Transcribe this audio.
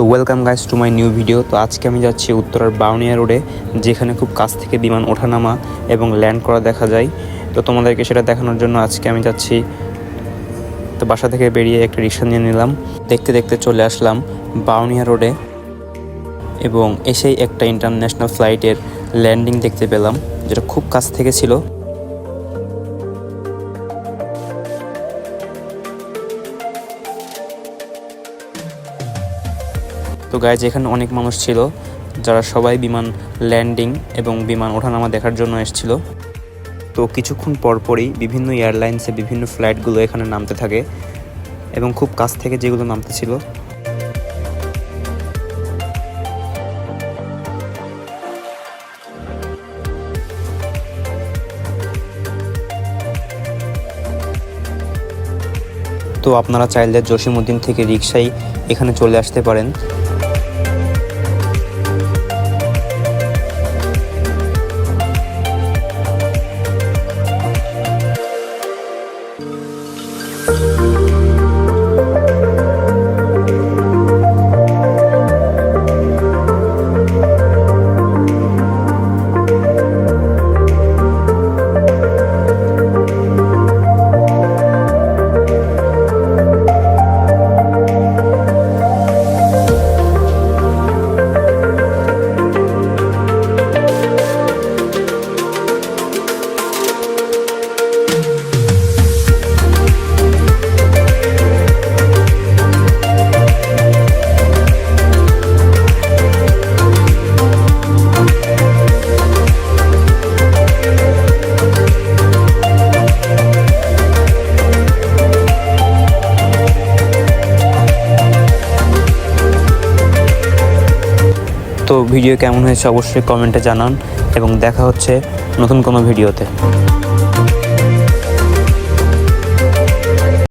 তো welcome guys to my new video তো আজকে আমি যাচ্ছি উত্তরার বাউনিয়া রোডে, যেখানে খুব কাছ থেকে বিমান ওঠানামা এবং ল্যান্ড করা দেখা যায়। তো তোমাদেরকে সেটা দেখানোর জন্য আজকে আমি যাচ্ছি। তো বাসা থেকে বেরিয়ে একটা রিক্সা নিয়ে নিলাম। দেখতে দেখতে চলে আসলাম বাউনিয়া রোডে এবং এসেই একটা ইন্টারন্যাশনাল ফ্লাইটের ল্যান্ডিং দেখতে পেলাম, যেটা খুব কাছ থেকে ছিল। তো গাইজ এখানে অনেক মানুষ ছিল যারা সবাই বিমান ল্যান্ডিং এবং বিমান ওঠানামা দেখার জন্য এসেছিল। তো কিছুক্ষণ পরপরই বিভিন্ন এয়ারলাইন্সে বিভিন্ন ফ্লাইটগুলো এখানে নামতে থাকে এবং খুব কাছ থেকে যেগুলো নামতে ছিল। তো আপনারা চাইলে জসিমউদ্দিন থেকে রিক্সায় এখানে চলে আসতে পারেন। তো ভিডিও কেমন হয়েছে অবশ্যই কমেন্টে জানান এবং দেখা হচ্ছে নতুন কোনো ভিডিওতে।